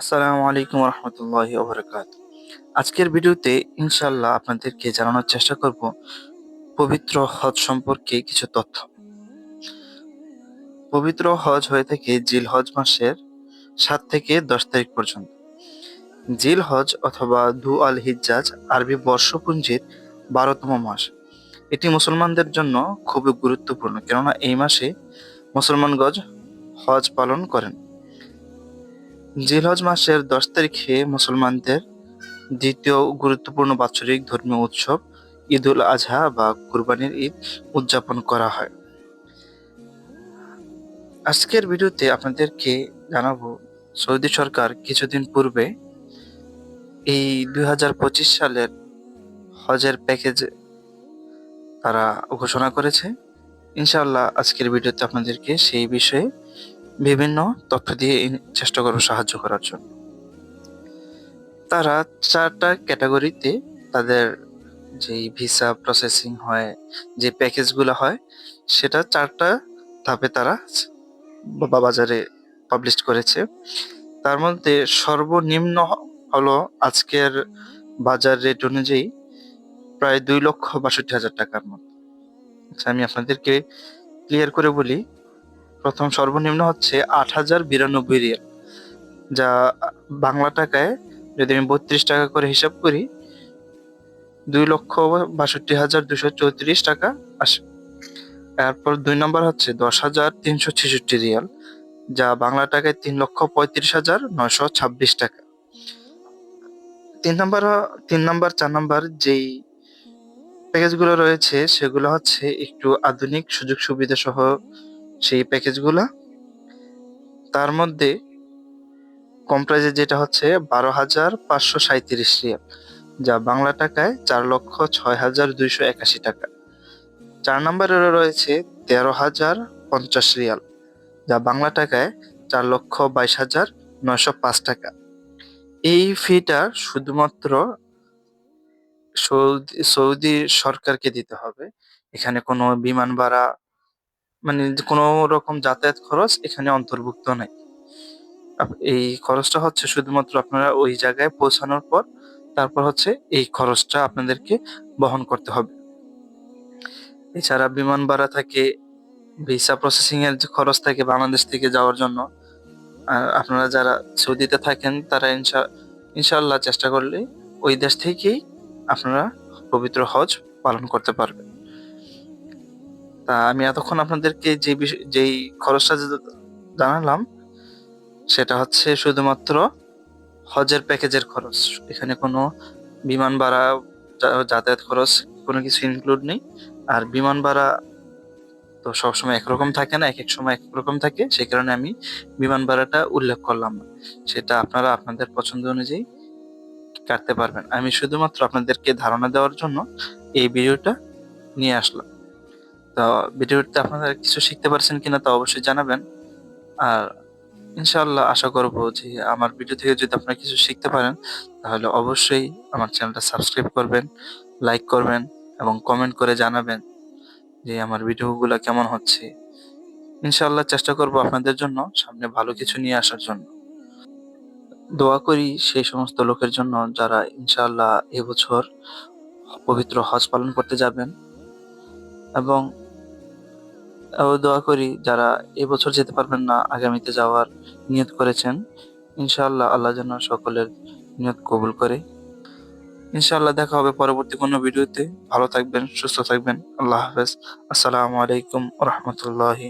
আসসালামু আলাইকুম রহমতুল্লাহি ওবরাকাত। আজকের ভিডিওতে ইনশাল্লাহ আপনাদেরকে জানানোর চেষ্টা করব পবিত্র হজ সম্পর্কে কিছু তথ্য। পবিত্র হজ হয়ে থাকে জিল হজ মাসের সাত থেকে দশ তারিখ পর্যন্ত। জিল হজ অথবা দু আল হিজ্জাজ আরবি বর্ষপুঞ্জির বারোতম মাস। এটি মুসলমানদের জন্য খুবই গুরুত্বপূর্ণ, কেননা এই মাসে মুসলমানগজ হজ পালন করেন। জিলহজ মাসের দশ তারিখে মুসলমানদের দ্বিতীয় গুরুত্বপূর্ণ বাৎসরিক ধর্মীয় উৎসব ঈদ উল আজহা বা কুরবানির ঈদ উদযাপন করা হয়। আজকের ভিডিওতে আপনাদেরকে জানাব সৌদি সরকার কিছুদিন পূর্বে এই দুই হাজার পঁচিশ সালের হজের প্যাকেজ তারা ঘোষণা করেছে। ইনশাআল্লাহ আজকের ভিডিওতে আপনাদেরকে সেই বিষয়ে বিভিন্ন তথ্য দিয়ে চেষ্টা করব সাহায্য করার জন্য। তারা চারটা ক্যাটাগরিতে তাদের যেই ভিসা প্রসেসিং হয়, যে প্যাকেজগুলো হয়, সেটা চারটা ধাপে তারা বাজারে পাবলিশ করেছে। তার মধ্যে সর্বনিম্ন হলো আজকের বাজার রেট অনুযায়ী প্রায় দুই লক্ষ বাষট্টি হাজার টাকার মতো। আচ্ছা আমি আপনাদেরকে ক্লিয়ার করে বলি প্রথম সর্বনিম্ন হচ্ছে আট হাজার বিরানব্বই রিয়াল, যা বাংলা টাকায় যদি আমি বত্রিশ টাকা করে হিসাব করি, দুই লক্ষ বাষট্টি হাজার দুশো চৌত্রিশ টাকা আসে। এরপর দুই নম্বর হচ্ছে দশ হাজার তিনশো ছেষট্টি রিয়াল, যা বাংলা টাকায় তিন লক্ষ পঁয়ত্রিশ হাজার নয়শো ছাব্বিশ টাকা। তিন নম্বর তিন নম্বর, চার নম্বর যেই প্যাকেজগুলো রয়েছে, সেগুলো হচ্ছে একটু আধুনিক সুযোগ সুবিধা সহ সেই প্যাকেজগুলো তার মধ্যে কম প্রাইজে যেটা হচ্ছে বারো হাজার পাঁচশো সাঁত্রিশ রিয়াল, যা বাংলা টাকায় চার লক্ষ ছয় হাজার দুইশো একাশি টাকা। চার নম্বরে রয়েছে তেরো হাজার পঞ্চাশ রিয়াল, যা বাংলা টাকায় চার লক্ষ বাইশ হাজার নয়শো পাঁচ টাকা। এই ফিটা শুধুমাত্র সৌদি সৌদি সরকারকে দিতে হবে। এখানে কোনো বিমান ভাড়া মানে কোনো রকম যাতায়াত খরচ এখানে অন্তর্ভুক্ত নাই। এই খরচটা হচ্ছে শুধুমাত্র আপনারা ওই জায়গায় পৌঁছানোর পর তারপর হচ্ছে এই খরচটা আপনাদেরকে বহন করতে হবে। এছাড়া বিমান ভাড়া থাকে, ভিসা প্রসেসিং এর যে খরচ থাকে বাংলাদেশ থেকে যাওয়ার জন্য আপনারা যারা সৌদিতে থাকেন তারা ইনশা ইনশাল্লাহ চেষ্টা করলে ওই দেশ থেকেই আপনারা পবিত্র হজ পালন করতে পারবেন। আমি এতক্ষণ আপনাদেরকে যে যেই খরচটা জানালাম, সেটা হচ্ছে শুধুমাত্র হজের প্যাকেজের খরচ। এখানে কোনো বিমান ভাড়া যাতায়াত খরচ কোনো কিছু ইনক্লুড নেই। আর বিমান ভাড়া তো সবসময় একরকম থাকে না এক এক সময় একরকম থাকে। সেই কারণে আমি বিমান ভাড়াটা উল্লেখ করলাম না। সেটা আপনারা আপনাদের পছন্দ অনুযায়ী কাটতে পারবেন। আমি শুধুমাত্র আপনাদেরকে ধারণা দেওয়ার জন্য এই ভিডিওটা নিয়ে আসলাম। তো ভিডিওতে আপনারা কিছু শিখতে পারছেন কিনা তা অবশ্যই জানাবেন। আর ইনশাল্লাহ আশা করব যে আমার ভিডিও থেকে যদি আপনারা কিছু শিখতে পারেন, তাহলে অবশ্যই আমার চ্যানেলটা সাবস্ক্রাইব করবেন, লাইক করবেন এবং কমেন্ট করে জানাবেন যে আমার ভিডিওগুলো কেমন হচ্ছে। ইনশাল্লাহ চেষ্টা করব আপনাদের জন্য সামনে ভালো কিছু নিয়ে আসার জন্য। দোয়া করি সেই সমস্ত লোকের জন্য যারা ইনশাল্লাহ এবছর পবিত্র হজ পালন করতে যাবেন এবং দোয়া করি যারা এবছর যেতে পারবেন না, আগামীতে যাওয়ার নিয়ত করেছেন, ইনশাআল্লাহ আল্লাহ যেন সকলের নিয়ত কবুল করে। ইনশাআল্লাহ দেখা হবে পরবর্তী কোনো ভিডিওতে। ভালো থাকবেন, সুস্থ থাকবেন। আল্লাহ হাফেজ। আসসালামু আলাইকুম রহমতুল্লাহি